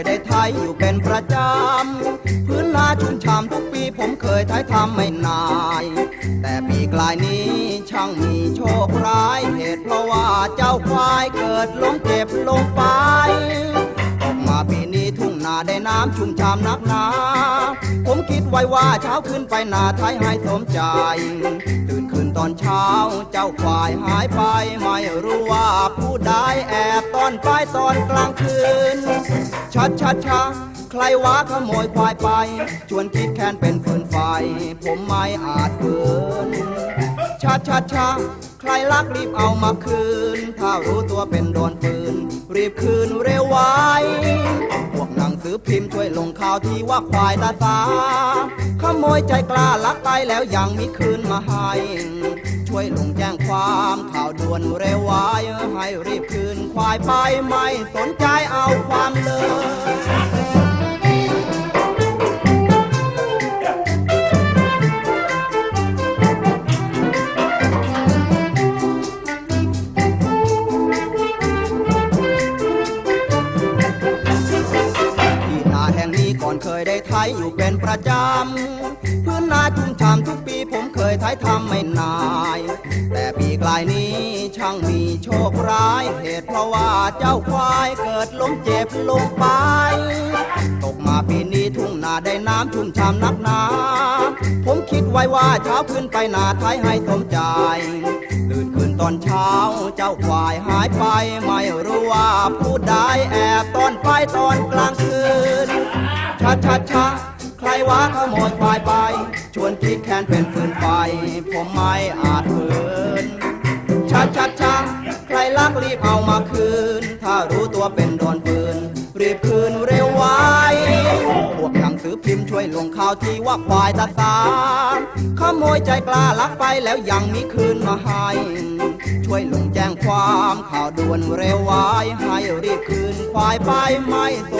ยได้ไทยอยู่เป็นประจำ พื้นนาชุ่มฉ่ำทุกปีผมเคยไทยทำไม่นาย แต่ปีกลายนี้ช่างมีโชคร้ายเหตุเพราะว่าเจ้าควายเกิดล้มเจ็บลงไปออกมาปีนี้ทุ่งนาได้น้ำชุ่มฉ่ำนักหนาผมคิดไว้ว่าเช้าขึ้นไปนาไทยให้สมใจ ตื่นขึ้นตอนเช้าเจ้าควายหายไป ไม่รู้ว่าผู้ใดแอบตอนไปตอนกลางคืน ชัดชัดชัดใครวะขโมยควายไป ชวนคิดแค้นเป็นฟืนไฟ ผมไม่อาจฝืนชาชาชาใครลักรีบเอามาคืน ถ้ารู้ตัวเป็นโดนปืน รีบคืนเร็วไว้พวกหนังสือพิมพ์ช่วยลงข่าวที่ว่าควายตาตาขโมยใจกล้าลักไปแล้วยังมีคืนมาให้ช่วยลงแจ้งความข่าวด่วนเร็วไว้ให้รีบคืนควายไปไม่สนใจ เคยได้ไถอยู่เป็นประจำพื้นนาชุ่มฉ่ำทุกปีผมเคยไถทำไม่นาย แต่ปีกลายนี้ช่างมีโชคร้าย เหตุเพราะว่าเจ้าควายเกิดล้มเจ็บลงไป ตกมาปีนี้ทุ่งนาได้น้ำชุ่มฉ่ำนักหนา ผมคิดไว้ว่าเช้าขึ้นไปนาไถให้สมใจตื่นขึ้นตอนเช้าเจ้าควายหายไป ไม่รู้ว่าผู้ใดแอบตอนไปตอนกลางคืน ชัดชัดชัใครวะขโมยควายไป ชวนคิดแค้นเป็นฟืนไฟ ผมไม่อาจฝืนชัดชัดชัใครลักรีบเอามาคืน ถ้ารู้ตัวเป็นโดนปืน รีบคืนเร็วไว้พวกหนังสือพิมพ์ช่วยลงข่าวที่ว่าควายตาสาขโมยใจกล้าลักไปแล้วยังมีคืนมาให้ช่วยลงแจ้งความข่าวด่วนเร็วไว้ให้รีบคืนควายไปไม่ส